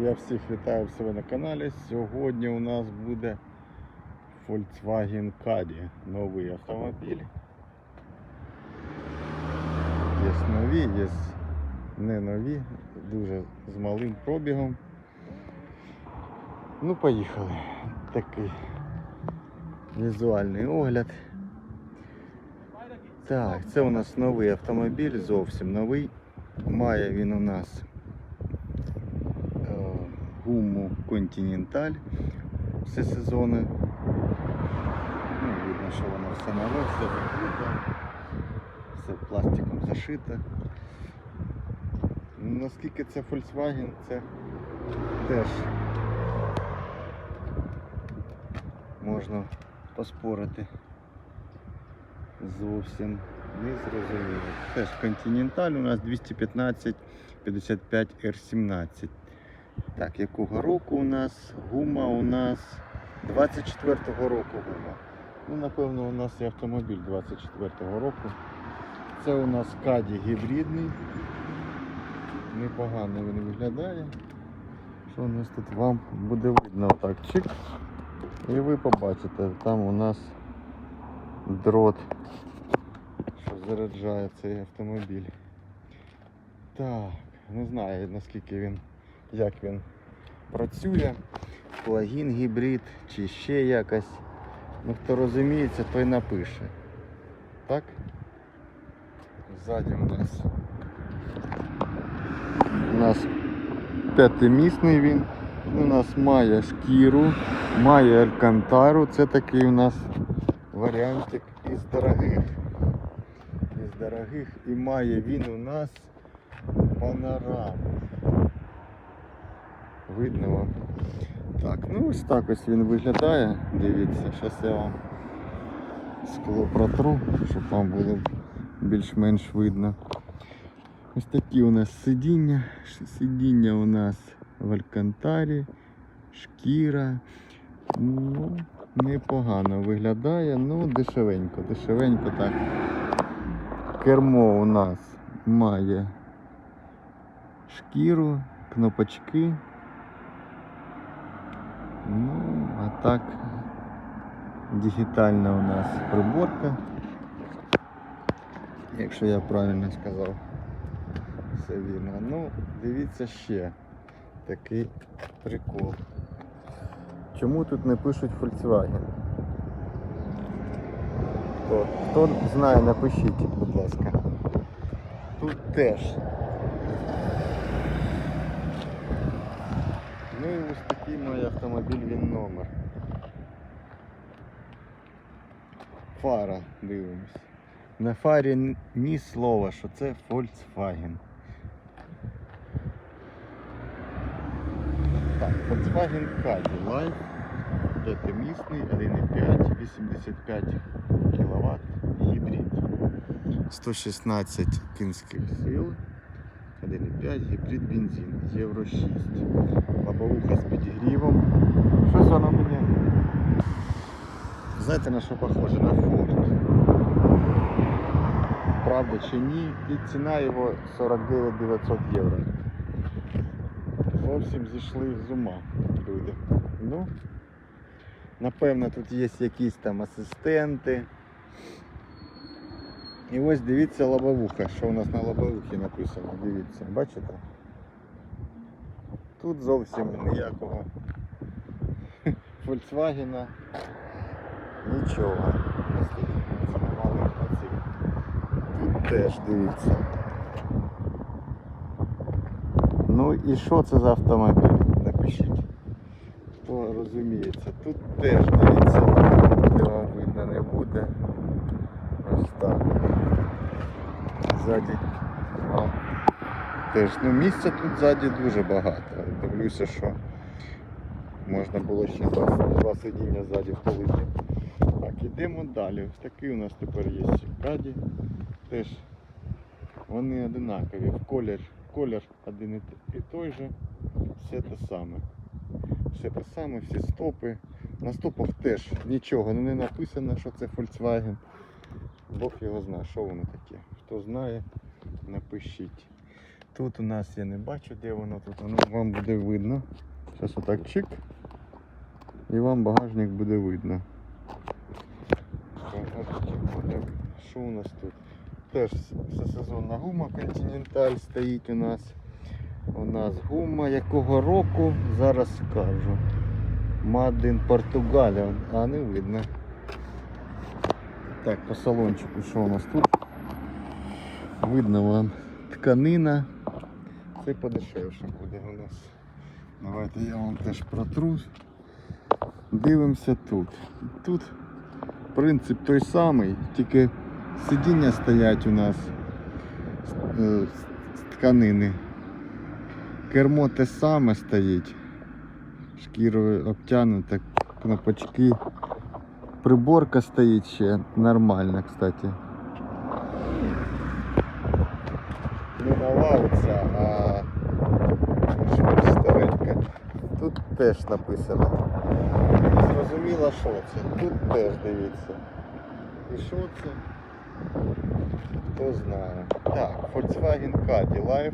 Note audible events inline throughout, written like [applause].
Я всіх вітаю в себе на каналі. Сьогодні у нас буде Volkswagen Caddy, новий автомобіль. Є нові, є не нові, дуже з малим пробігом. Ну, поїхали. Такий візуальний огляд. Так, це у нас новий автомобіль, зовсім новий. Має він у нас гуму Continental все сезони. Ну, видно, що воно все нове, все закрито, все пластиком зашито. Ну, Наскільки це Volkswagen, це теж можна поспорити. Зовсім не зрозуміло. Теж Continental у нас 215 55 R17. Так, якого року у нас? Гума у нас 24-го року гума. Ну, напевно, у нас і автомобіль 24-го року. Це у нас Каді гібридний. Непогано він виглядає. Що у нас тут вам буде видно так чик. І ви побачите, там у нас дрот, що заряджає цей автомобіль. Так, не знаю наскільки він, як він працює. Плагін гібрид чи ще якось. Ну хто розуміється, той напише. Так? Ззаді у нас. У нас п'ятимісний він. У нас має шкіру, має алькантару. Це такий у нас варіантик із дорогих. Із дорогих і має він у нас панораму. Видно вам. Так, ну ось так ось він виглядає. Дивіться, зараз я вам скло протру, щоб вам було більш-менш видно. Ось такі у нас сидіння. Сидіння у нас в алькантарі, шкіра. Ну, непогано виглядає, ну дешевенько, дешевенько так. Кермо у нас має шкіру, кнопочки. Ну, а так дигітальна у нас приборка. Якщо я правильно сказав. Все вірно. Ну, дивіться ще такий прикол. Чому тут не пишуть Volkswagen? Хто, хто знає, напишіть, будь ласка. Тут теж. Ну і ось такий має автомобіль він номер. Фара дивимось. На фарі ні слова, що це Volkswagen. Так, Volkswagen Caddy Life. П'ятимісний, 1,5, 85 кВт, гібрид. 116 кінських сил. 1,5 гібрид бензин, Євро 6. Лобовуха з підігрівом. Щось воно мені. Знаєте на що похоже? На Ford. Правда чи ні? І ціна його 49 900 євро. Зовсім зійшли з ума люди. Ну, напевно, тут є якісь там асистенти. І ось дивіться лобовуха, що у нас на лобовухі написано. Дивіться, бачите? Тут зовсім ніякого [laughs] Volkswagen. Нічого. Тут теж дивіться. Ну і що це за автомобіль? Напишіть. Хто розуміється. Тут теж дивіться, цього видно не буде. Ось так. Ззаді. Теж, ну місця тут ззаді дуже багато. Дивлюся, що можна було ще два, два сидіння ззаді втулити. Так, ідемо далі. Ось такий у нас тепер є Каді. Теж вони одинакові. Колір, колір один і той же. Все те саме. Все те саме, всі стопи. На стопах теж нічого не написано, що це Volkswagen. Бог його знає, що воно таке. Хто знає, напишіть. Тут у нас я не бачу, де воно тут. Воно вам буде видно. Зараз отак чик. І вам багажник буде видно. Що у нас тут? Теж всесезонна гума Continental стоїть у нас. У нас гума якого року, зараз скажу. In Portugalia, а не видно. Так, по салончику, що у нас тут? Видно вам тканина. Це подешевше буде у нас. Давайте я вам теж протру. Дивимося тут. Тут принцип той самий, тільки сидіння стоять у нас е, з тканини. Кермо те саме стоїть. Шкірою обтянуте, кнопочки. Приборка стоїть ще нормальна, кстати. Не нова а старенька. Тут теж написано. Зрозуміло, що це. Тут теж дивіться. І що це? Хто знає. Так, Volkswagen Caddy Life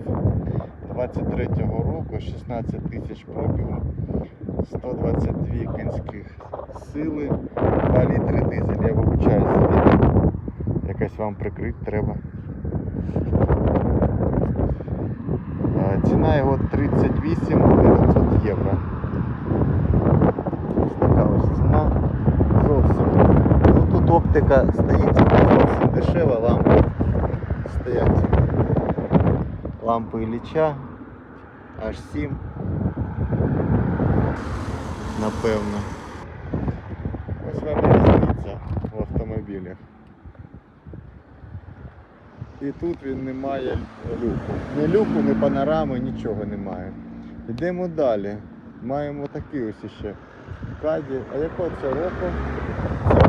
23-го року, 16 тисяч пробігу, 122 кінських сили, 2 літри дизель. Я вибачаюся. Якось вам прикрити треба. Е, Ціна його 38 900 євро. Ось така ось ціна. Зовсім. Ну, тут оптика стоїть зовсім дешева, лампи стоять. Лампи Ілліча H7. Напевно. І тут він не має люку. Ні люку, ні панорами, нічого немає. Йдемо далі. Маємо такий ось іще Каді. А якого це року?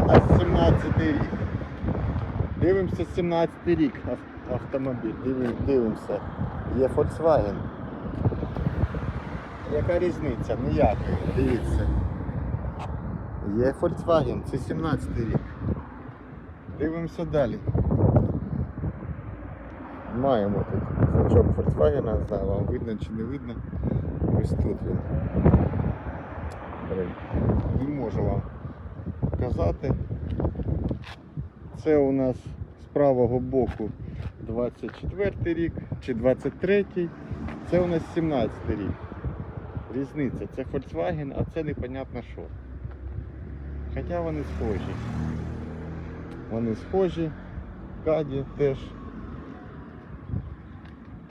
Нас 17 рік. Дивимося 17 рік автомобіль. Дивимося. Є Volkswagen. Яка різниця? Ніякої. Дивіться. Є Volkswagen, це 17 рік. Дивимося далі. Маємо тут значок Volkswagen, не знаю, вам видно чи не видно. Ось тут він. Не можу вам показати. Це у нас з правого боку 24 рік чи 23, це у нас 17 рік. Різниця. Це Volkswagen, а це непонятно що. Хоча вони схожі. Вони схожі. Каді теж.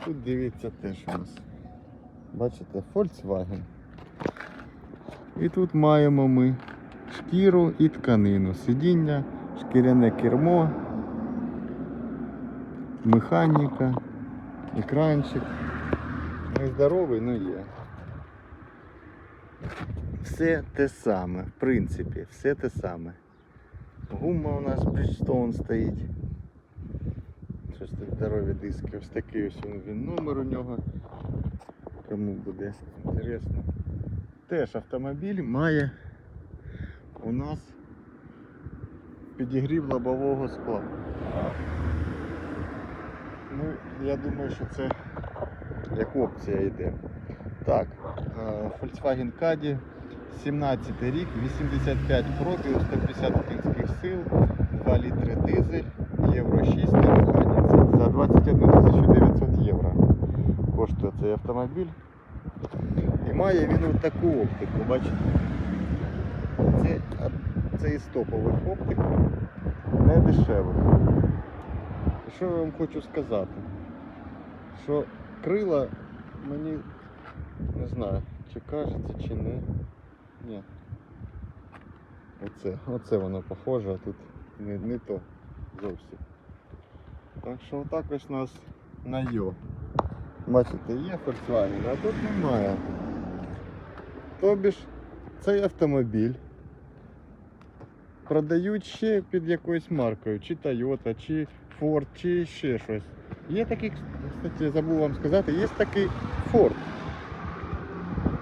Тут дивіться теж у нас. Бачите, Volkswagen. І тут маємо ми шкіру і тканину. Сидіння, шкіряне кермо, механіка, екранчик. Нездоровий, але є. Все те саме, в принципі, все те саме. Гума у нас Bridgestone стоїть. Щось тут здорові диски. Ось такий ось він, номер у нього. Кому буде інтересно. Теж автомобіль має у нас підігрів лобового скла. Ну, я думаю, що це як опція йде. Так, е, Volkswagen Caddy, 17 рік, 85 пробігу, 150 кінських сил, 2 літри дизель, євро 6 на механіці. За 21 900 євро коштує цей автомобіль. І має він ось таку оптику, бачите? Це, це із топових оптик, не дешевих. Що я вам хочу сказати? Що крила мені не знаю, чи кажеться, чи не. Ні. Оце, оце воно похоже, а тут не, не то зовсім. Так що отак ось нас на йо. Бачите, є Volkswagen, а тут немає. Тобі ж цей автомобіль продають ще під якоюсь маркою, чи Toyota, чи Ford, чи ще щось. Є такий, кстати, забув вам сказати, є такий Ford.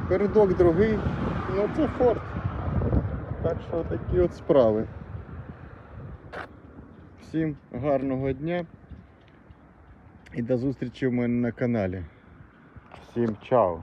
Передок другий, ну це Ford. Так що такі от справи. Всім гарного дня і до зустрічі у мене на каналі. Всім чао!